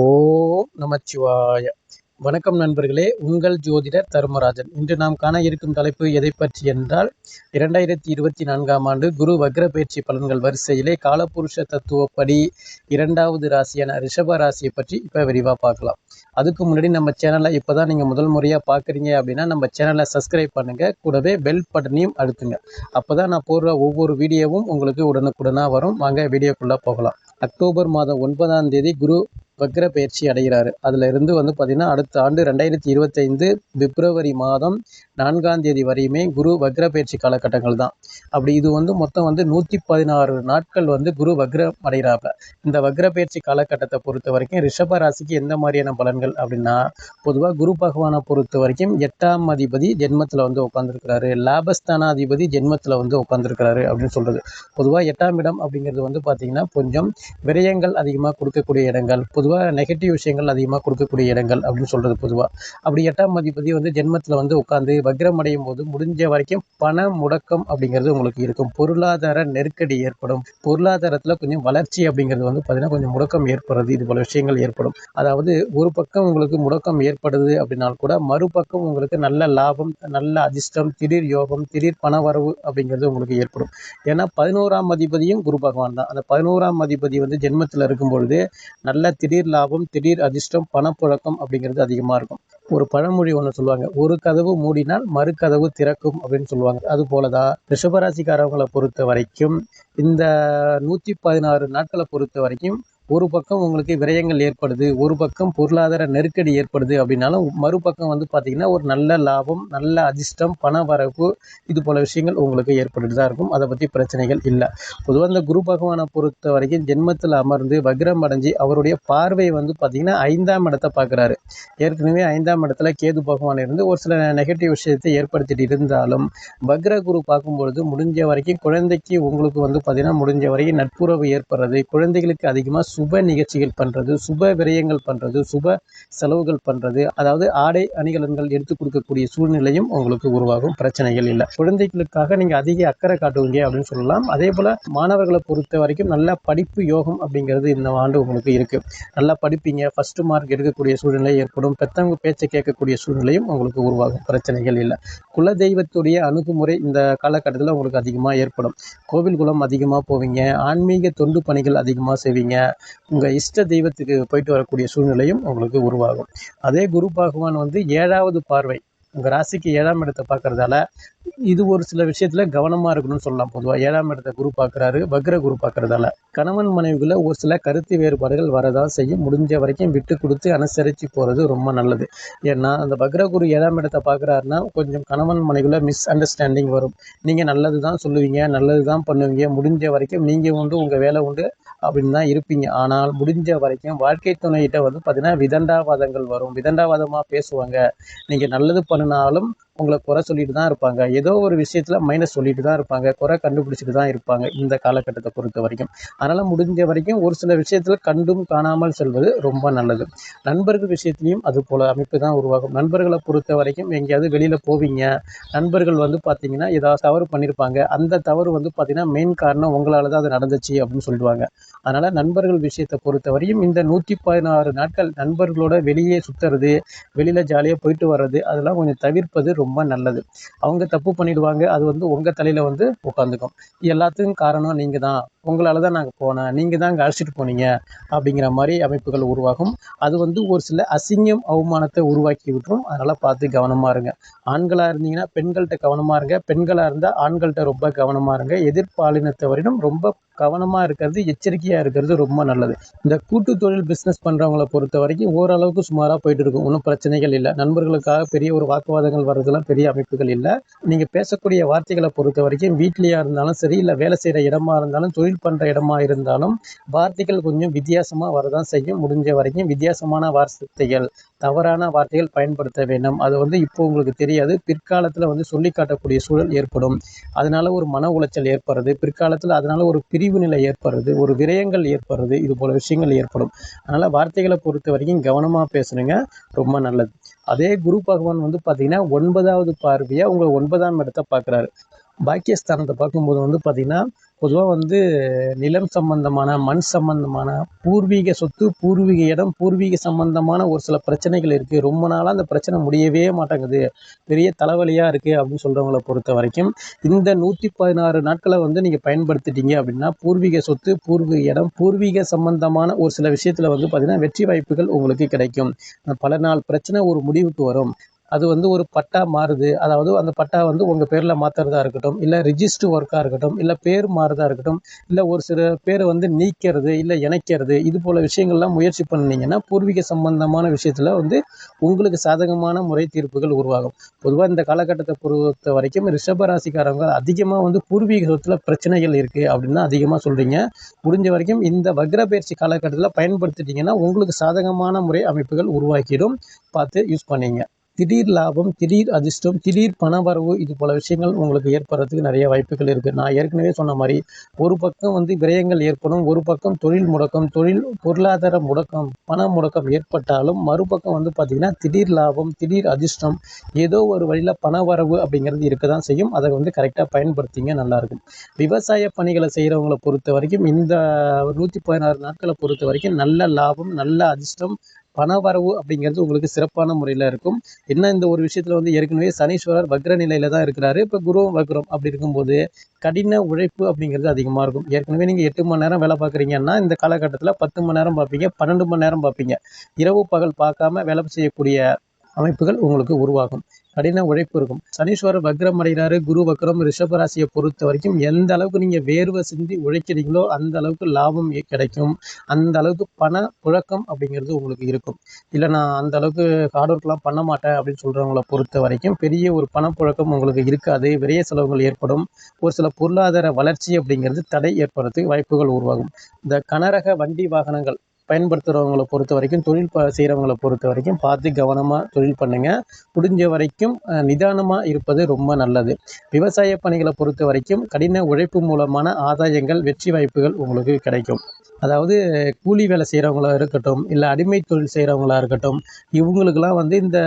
ஓம் நமச்சிவாய. வணக்கம் நண்பர்களே உங்கள் ஜோதிடர் தர்மராஜன். இன்று நாம் காண இருக்கும் தலைப்பு எதை பற்றி என்றால் இரண்டாயிரத்தி இருபத்தி நான்காம் ஆண்டு குரு வக்ர பயிற்சி பலன்கள் வரிசையிலே காலபுருஷ தத்துவப்படி இரண்டாவது ராசியான ரிஷப ராசியை பற்றி இப்போ விரிவாக பார்க்கலாம். அதுக்கு முன்னாடி நம்ம சேனலை இப்போ தான் நீங்கள் முதல் முறையாக பார்க்குறீங்க அப்படின்னா நம்ம சேனலை சப்ஸ்கிரைப் பண்ணுங்கள் கூடவே பெல் பட்டனையும் அழுத்துங்க. அப்போ தான் நான் போடுற ஒவ்வொரு வீடியோவும் உங்களுக்கு உடனுக்குடனாக வரும். வாங்க வீடியோக்குள்ளே போகலாம். அக்டோபர் மாதம் ஒன்பதாம் தேதி குரு வக்ர பயிற்சி அடைகிறாரு. அதில் இருந்து வந்து பார்த்திங்கன்னா அடுத்த ஆண்டு ரெண்டாயிரத்தி இருபத்தைந்து பிப்ரவரி மாதம் நான்காம் தேதி வரையுமே குரு வக்ர பயிற்சி காலகட்டங்கள் தான். அப்படி இது வந்து மொத்தம் வந்து நூற்றி பதினாறு நாட்கள் வந்து குரு வக்ரம் அடைகிறாப்ப இந்த வக்ர பயிற்சி காலகட்டத்தை பொறுத்த வரைக்கும் ரிஷப ராசிக்கு எந்த மாதிரியான பலன்கள் அப்படின்னா பொதுவாக குரு பகவானை பொறுத்த வரைக்கும் எட்டாம் அதிபதி ஜென்மத்தில் வந்து உட்காந்துருக்கிறாரு லாபஸ்தானாதிபதி ஜென்மத்தில் வந்து உட்காந்துருக்கிறாரு அப்படின்னு சொல்கிறது பொதுவாக எட்டாம் இடம் அப்படிங்கிறது வந்து பார்த்திங்கன்னா கொஞ்சம் விரயங்கள் அதிகமாக கொடுக்கக்கூடிய இடங்கள். பொதுவாக நெகட்டிவ் விஷயங்கள் அதிகமாக கொடுக்கக்கூடிய இடங்கள் அப்படின்னு சொல்கிறது பொதுவாக அப்படி எட்டாம் அதிபதி வந்து ஜென்மத்தில் வந்து உட்காந்து வக்ரம் அடையும் போது முடிஞ்ச வரைக்கும் பண முடக்கம் அப்படிங்கிறது உங்களுக்கு இருக்கும். பொருளாதார நெருக்கடி ஏற்படும். பொருளாதாரத்தில் கொஞ்சம் வளர்ச்சி அப்படிங்கிறது வந்து பார்த்திங்கன்னா கொஞ்சம் முடக்கம் ஏற்படுறது இது போல விஷயங்கள் ஏற்படும். அதாவது ஒரு பக்கம் உங்களுக்கு முடக்கம் ஏற்படுது அப்படின்னால் கூட மறுபக்கம் உங்களுக்கு நல்ல லாபம் நல்ல அதிர்ஷ்டம் திடீர் யோகம் திடீர் பணவரவு அப்படிங்கிறது உங்களுக்கு ஏற்படும். ஏன்னா பதினோராம் அதிபதியும் குரு பகவான் தான். அந்த பதினோராம் அதிபதி வந்து ஜென்மத்தில் இருக்கும் பொழுது நல்ல திடீர் திடீர் லாபம் திடீர் அதிர்ஷ்டம் பணப்புழக்கம் அப்படிங்கிறது அதிகமாக இருக்கும். ஒரு பழமொழி ஒன்று சொல்லுவாங்க ஒரு கதவு மூடினால் மறு கதவு திறக்கும் அப்படின்னு சொல்லுவாங்க. அது போல தான் ரிஷபராசிக்காரவங்களை பொறுத்த வரைக்கும் இந்த நூற்றி பதினாறு நாட்களை பொறுத்த வரைக்கும் ஒரு பக்கம் உங்களுக்கு விரயங்கள் ஏற்படுது ஒரு பக்கம் பொருளாதார நெருக்கடி ஏற்படுது அப்படின்னாலும் மறுபக்கம் வந்து பார்த்திங்கன்னா ஒரு நல்ல லாபம் நல்ல அதிர்ஷ்டம் பண வரவு இது போல விஷயங்கள் உங்களுக்கு ஏற்பட்டு தான் இருக்கும். அதை பற்றி பிரச்சனைகள் இல்லை. பொதுவாக இந்த குரு பகவானை பொறுத்த வரைக்கும் ஜென்மத்தில் அமர்ந்து வக்ரம் அடைஞ்சு அவருடைய பார்வை வந்து பார்த்திங்கன்னா ஐந்தாம் இடத்தை பார்க்குறாரு ஏற்கனவே ஐந்தாம் இடத்துல கேது பகவான் இருந்து ஒரு சில நெகட்டிவ் விஷயத்தை ஏற்படுத்திட்டு இருந்தாலும் வக்ர குரு பார்க்கும்பொழுது முடிஞ்ச வரைக்கும் குழந்தைக்கு உங்களுக்கு வந்து பார்த்திங்கன்னா முடிஞ்ச வரைக்கும் நட்புறவு ஏற்படுறது குழந்தைகளுக்கு அதிகமாக சுப நிகழ்ச்சிகள் பண்ணுறது சுப விரயங்கள் பண்ணுறது சுப செலவுகள் பண்ணுறது அதாவது ஆடை அணிகலன்கள் எடுத்து கொடுக்கக்கூடிய சூழ்நிலையும் உங்களுக்கு உருவாகும். பிரச்சனைகள் இல்லை. குழந்தைகளுக்காக நீங்கள் அதிக அக்கறை காட்டுவீங்க அப்படின்னு சொல்லலாம். அதே போல் மாணவர்களை பொறுத்த வரைக்கும் நல்ல படிப்பு யோகம் அப்படிங்கிறது இந்த ஆண்டு உங்களுக்கு இருக்குது நல்லா படிப்பீங்க. ஃபஸ்ட்டு மார்க் எடுக்கக்கூடிய சூழ்நிலை ஏற்படும். பெற்றவங்க பேச்சை கேட்கக்கூடிய சூழ்நிலையும் உங்களுக்கு உருவாகும். பிரச்சனைகள் இல்லை. குல தெய்வத்துடைய அணுகுமுறை இந்த காலகட்டத்தில் உங்களுக்கு அதிகமாக ஏற்படும். கோவில் குலம் அதிகமாக போவீங்க. ஆன்மீக தொண்டு பணிகள் அதிகமாக செய்வீங்க. உங்கள் இஷ்ட தெய்வத்துக்கு போயிட்டு வரக்கூடிய சூழ்நிலையும் உங்களுக்கு உருவாகும். அதே குரு பகவான் வந்து ஏழாவது பார்வை. உங்கள் ராசிக்கு ஏழாம் இடத்தை பார்க்குறதால இது ஒரு சில விஷயத்தில் கவனமாக இருக்கணும்னு சொல்லலாம் பொதுவாக ஏழாம் இடத்தை குரு பார்க்குறாரு வக்ர குரு பார்க்குறதால. கணவன் மனைவிக்குள்ள ஒரு சில கருத்து வேறுபாடுகள் வரதா செய்யும். முடிஞ்ச வரைக்கும் விட்டு கொடுத்து அனுசரித்து போகிறது ரொம்ப நல்லது. ஏன்னா அந்த வக்ர குரு ஏழாம் இடத்தை பார்க்குறாருன்னா கொஞ்சம் கணவன் மனைவிக்குள்ள மிஸ் அண்டர்ஸ்டாண்டிங் வரும். நீங்கள் நல்லது தான் சொல்லுவீங்க நல்லது தான் பண்ணுவீங்க. முடிஞ்ச வரைக்கும் நீங்கள் உண்டு உங்கள் வேலை உண்டு அப்படின்னு தான் இருப்பீங்க. ஆனால் முடிஞ்ச வரைக்கும் வாழ்க்கை துணையிட்ட வந்து பார்த்தீங்கன்னா விதண்டாவாதங்கள் வரும். விதண்டாவாதமாக பேசுவாங்க. நீங்கள் நல்லது பண்ணினாலும் உங்களை குறை சொல்லிட்டு தான் இருப்பாங்க. ஏதோ ஒரு விஷயத்தில் மைனஸ் சொல்லிட்டு தான் இருப்பாங்க. குறை கண்டுபிடிச்சிட்டு தான் இருப்பாங்க இந்த காலகட்டத்தை பொறுத்த வரைக்கும். அதனால் முடிஞ்ச வரைக்கும் ஒரு சில விஷயத்தில் கண்டும் காணாமல் செல்வது ரொம்ப நல்லது. நண்பர்கள் விஷயத்துலையும் அது போல் அமைப்பு தான் உருவாகும். நண்பர்களை பொறுத்த வரைக்கும் எங்கேயாவது வெளியில் போவீங்க. நண்பர்கள் வந்து பார்த்தீங்கன்னா ஏதாவது தவறு பண்ணியிருப்பாங்க அந்த தவறு வந்து பார்த்தீங்கன்னா மெயின் காரணம் உங்களால் தான் அது நடந்துச்சு அப்படின்னு சொல்லுவாங்க அதனால் நண்பர்கள் விஷயத்தை பொறுத்த வரையும் இந்த நூற்றி பதினாறு நாட்கள் நண்பர்களோட வெளியே சுற்றுறது வெளியில் ஜாலியாக போயிட்டு வர்றது அதெல்லாம் கொஞ்சம் தவிர்ப்பது ரொம்ப நல்லது. அவங்க தப்பு பண்ணிடுவாங்க அது வந்து உங்கள் தலையில் வந்து உட்காந்துக்கும் எல்லாத்துக்கும் காரணம் நீங்கள் தான் உங்களால் தான் நாங்கள் போனேன். நீங்கள் தான் அங்கே அழைச்சிட்டு போனீங்க அப்படிங்கிற மாதிரி அமைப்புகள் உருவாகும். அது வந்து ஒரு சில அசிங்கம் அவமானத்தை உருவாக்கி விட்டுரும். அதனால் பார்த்து கவனமாக இருங்க. ஆண்களாக இருந்தீங்கன்னா பெண்கள்கிட்ட கவனமாக இருங்க. பெண்களாக இருந்தால் ஆண்கள்கிட்ட ரொம்ப கவனமாக இருங்க. எதிர்பாலினத்தவரிடம் ரொம்ப கவனமாக இருக்கிறது எச்சரிக்கையாக இருக்கிறது ரொம்ப நல்லது. இந்த கூட்டு தொழில் பிஸ்னஸ் பண்ணுறவங்கள பொறுத்த வரைக்கும் ஓரளவுக்கு சுமாராக போயிட்டு இருக்கும். ஒன்றும் பிரச்சனைகள் இல்லை. நண்பர்களுக்காக பெரிய ஒரு வாக்குவாதங்கள் வர்றதுலாம் பெரிய அமைப்புகள் இல்லை. நீங்கள் பேசக்கூடிய வார்த்தைகளை பொறுத்த வரைக்கும் வீட்லேயா இருந்தாலும் சரி இல்லை வேலை செய்கிற இடமா இருந்தாலும் தொழில் பண்ணுற இடமா இருந்தாலும் வார்த்தைகள் கொஞ்சம் வித்தியாசமாக வரதான் செய்யும். முடிஞ்ச வரைக்கும் வித்தியாசமான வார்த்தைகள் தவறான வார்த்தைகள் பயன்படுத்த வேண்டும். அது வந்து இப்போ உங்களுக்கு தெரியாது. பிற்காலத்தில் வந்து சொல்லி காட்டக்கூடிய சூழல் ஏற்படும். அதனால் ஒரு மன உளைச்சல் ஏற்படுறது. பிற்காலத்தில் அதனால் ஒரு பிரிவு நிலை ஏற்படுறது. ஒரு விரயங்கள் ஏற்படுறது. இது போல விஷயங்கள் ஏற்படும். அதனால் வார்த்தைகளை பொறுத்த வரைக்கும் கவனமாக பேசணுங்க ரொம்ப நல்லது. அதே குரு பகவான் வந்து பார்த்தீங்கன்னா ஒன்பதாவது பார்வையாக உங்களை ஒன்பதாம் இடத்தை பார்க்குறாரு. பாக்கியஸ்தானத்தை பார்க்கும்போது வந்து பார்த்திங்கன்னா பொதுவாக வந்து நிலம் சம்பந்தமான மண் சம்பந்தமான பூர்வீக சொத்து பூர்வீக இடம் பூர்வீக சம்பந்தமான ஒரு சில பிரச்சனைகள் இருக்குது ரொம்ப நாளாக அந்த பிரச்சனை முடியவே மாட்டேங்குது. பெரிய தலைவலியாக இருக்குது அப்படின்னு சொல்கிறவங்கள பொறுத்த வரைக்கும் இந்த நூற்றி பதினாறு நாட்களை வந்து நீங்கள் பயன்படுத்திட்டீங்க அப்படின்னா பூர்வீக சொத்து பூர்வீக இடம் பூர்வீக சம்பந்தமான ஒரு சில விஷயத்தில் வந்து பார்த்திங்கன்னா வெற்றி வாய்ப்புகள் உங்களுக்கு கிடைக்கும். பல நாள் பிரச்சனை ஒரு முடிவுக்கு வரும். அது வந்து ஒரு பட்டா மாறுது. அதாவது அந்த பட்டா வந்து உங்கள் பேரில் மாற்றுறதா இருக்கட்டும் இல்லை ரிஜிஸ்டர் ஒர்க்காக இருக்கட்டும் இல்லை பேர் மாறுறதா இருக்கட்டும் இல்லை ஒரு சில பேரை வந்து நீக்கிறது இல்லை இணைக்கிறது இது போல் விஷயங்கள்லாம் முயற்சி பண்ணிங்கன்னா பூர்வீக சம்பந்தமான விஷயத்தில் வந்து உங்களுக்கு சாதகமான முறை தீர்ப்புகள் உருவாகும். பொதுவாக இந்த காலகட்டத்தை பொறுத்த வரைக்கும் ரிஷபராசிக்காரங்க அதிகமாக வந்து பூர்வீக சொத்தில் பிரச்சனைகள் இருக்குது அப்படின்னு அதிகமாக சொல்கிறீங்க முடிஞ்ச வரைக்கும் இந்த வக்ரபயிற்சி காலகட்டத்தில் பயன்படுத்திட்டிங்கன்னா உங்களுக்கு சாதகமான முறை அமைப்புகள் உருவாக்கிடும். பார்த்து யூஸ் பண்ணிங்க. திடீர் லாபம் திடீர் அதிர்ஷ்டம் திடீர் பணவரவு இது போல விஷயங்கள் உங்களுக்கு ஏற்படுறதுக்கு நிறைய வாய்ப்புகள் இருக்குது நான் ஏற்கனவே சொன்ன மாதிரி ஒரு பக்கம் வந்து விரயங்கள் ஏற்படும் ஒரு பக்கம் தொழில் முடக்கம் தொழில் பொருளாதார முடக்கம் பண முடக்கம் ஏற்பட்டாலும் மறுபக்கம் வந்து பார்த்திங்கன்னா திடீர் லாபம் திடீர் அதிர்ஷ்டம் ஏதோ ஒரு வழியில் பணவரவு அப்படிங்கிறது இருக்க தான் செய்யும். அதை வந்து கரெக்டாக பயன்படுத்திங்க நல்லாயிருக்கும் விவசாய பணிகளை செய்கிறவங்களை பொறுத்த வரைக்கும் இந்த நூற்றி பதினாறு நாட்களை பொறுத்த வரைக்கும் நல்ல லாபம் நல்ல அதிர்ஷ்டம் பணவரவு அப்படிங்கிறது உங்களுக்கு சிறப்பான முறையில் இருக்கும். என்ன இந்த ஒரு விஷயத்தில் வந்து ஏற்கனவே சனீஸ்வரர் வக்ர நிலையில் தான் இருக்கிறாரு. இப்போ குரு வக்ரம் அப்படி இருக்கும்போது கடின உழைப்பு அப்படிங்கிறது அதிகமாக இருக்கும். ஏற்கனவே நீங்கள் எட்டு மணி நேரம் வேலை பார்க்குறீங்கன்னா இந்த காலகட்டத்தில் பத்து மணி நேரம் பார்ப்பீங்க பன்னெண்டு மணி நேரம் பார்ப்பீங்க. இரவு பகல் பார்க்காம வேலை செய்யக்கூடிய அமைப்புகள் உங்களுக்கு உருவாகும். கடின உழைப்பு இருக்கும். சனீஸ்வரர் வக்ரம் அடைகிறாரு. குரு வக்ரம் ரிஷபராசியை பொறுத்த வரைக்கும் எந்த அளவுக்கு நீங்கள் வேர்வை சிந்தி உழைக்கிறீங்களோ அந்த அளவுக்கு லாபம் கிடைக்கும். அந்த அளவுக்கு பண புழக்கம் அப்படிங்கிறது உங்களுக்கு இருக்கும். இல்லை நான் அந்த அளவுக்கு ஹார்ட் ஒர்க்லாம் பண்ண மாட்டேன் அப்படின்னு சொல்கிறவங்கள பொறுத்த வரைக்கும் பெரிய ஒரு பணப்புழக்கம் உங்களுக்கு இருக்காது. விரைய செலவுகள் ஏற்படும். ஒரு சில பொருளாதார வளர்ச்சி அப்படிங்கிறது தடை ஏற்படுறதுக்கு வாய்ப்புகள் உருவாகும். இந்த கனரக வண்டி வாகனங்கள் பயன்படுத்துகிறவங்கள பொறுத்த வரைக்கும் தொழில் ப செய்கிறவங்கள பொறுத்த வரைக்கும் பார்த்து கவனமாக தொழில் பண்ணுங்கள் முடிஞ்ச வரைக்கும் நிதானமாக இருப்பது ரொம்ப நல்லது. விவசாய பணிகளை பொறுத்த வரைக்கும் கடின உழைப்பு மூலமான ஆதாயங்கள் வெற்றி வாய்ப்புகள் உங்களுக்கு கிடைக்கும். அதாவது கூலி வேலை செய்கிறவங்களா இருக்கட்டும் இல்லை அடிமை தொழில் செய்கிறவங்களா இருக்கட்டும் இவங்களுக்கெல்லாம் வந்து இந்த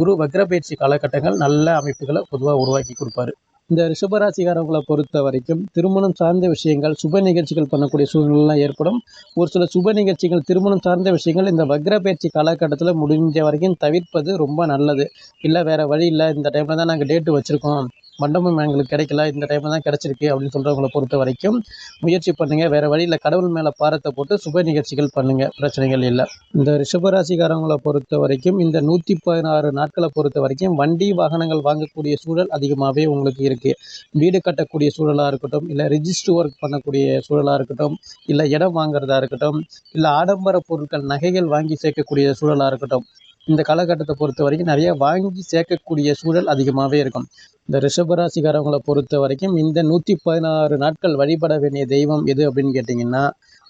குரு வக்ரபயிற்சி காலகட்டங்கள் நல்ல அமைப்புகளை பொதுவாக உருவாக்கி கொடுப்பாரு. இந்த ரிஷபராசிக்காரவங்களை பொறுத்த வரைக்கும் திருமணம் சார்ந்த விஷயங்கள் சுப நிகழ்ச்சிகள் பண்ணக்கூடிய சூழ்நிலைலாம் ஏற்படும். ஒரு சில சுப நிகழ்ச்சிகள் திருமணம் சார்ந்த விஷயங்கள் இந்த வக்ர பயிற்சி காலகட்டத்தில் முடிஞ்ச வரைக்கும் தவிர்ப்பது ரொம்ப நல்லது. இல்லை வேறு வழி இல்லை. இந்த டைமில் தான் நாங்கள் டேட்டு வச்சுருக்கோம். மண்டபம் எங்களுக்கு கிடைக்கல இந்த டைம் தான் கிடச்சிருக்கு அப்படின்னு சொல்கிறவங்கள பொறுத்த வரைக்கும் முயற்சி பண்ணுங்கள் வேறு வழியில் கடவுள் மேலே பாரத்தை போட்டு சுப நிகழ்ச்சிகள் பண்ணுங்கள் பிரச்சனைகள் இல்லை. இந்த ரிஷபராசிக்காரங்களை பொறுத்த வரைக்கும் இந்த நூற்றி பதினாறு நாட்களை பொறுத்த வரைக்கும் வண்டி வாகனங்கள் வாங்கக்கூடிய சூழல் அதிகமாகவே உங்களுக்கு இருக்குது வீடு கட்டக்கூடிய சூழலாக இருக்கட்டும் இல்லை ரிஜிஸ்டர் ஒர்க் பண்ணக்கூடிய சூழலாக இருக்கட்டும் இல்லை இடம் வாங்குறதா இருக்கட்டும் இல்லை ஆடம்பர பொருட்கள் நகைகள் வாங்கி சேர்க்கக்கூடிய சூழலாக இருக்கட்டும் இந்த காலகட்டத்தை பொறுத்த வரைக்கும் நிறைய வாங்கி சேர்க்கக்கூடிய சூழல் அதிகமாகவே இருக்கும். இந்த ரிஷபராசிக்காரவங்களை பொறுத்த வரைக்கும் இந்த நூற்றி பதினாறு நாட்கள் வழிபட வேண்டிய தெய்வம் எது அப்படின்னு கேட்டிங்கன்னா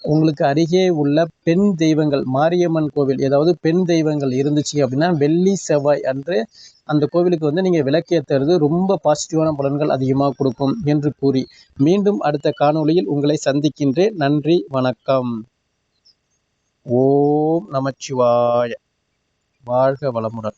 உங்களுக்கு அருகே உள்ள பெண் தெய்வங்கள் மாரியம்மன் கோவில் ஏதாவது பெண் தெய்வங்கள் இருந்துச்சு அப்படின்னா வெள்ளி செவ்வாய் அன்று அந்த கோவிலுக்கு வந்து நீங்கள் விளக்கேற்றுறது ரொம்ப பாசிட்டிவான பலன்கள் அதிகமாக கொடுக்கும் என்று கூறி மீண்டும் அடுத்த காணொளியில் உங்களை சந்திக்கின்றேன். நன்றி வணக்கம். ஓம் நமச்சிவாய. வாழ்க வளமுடன்.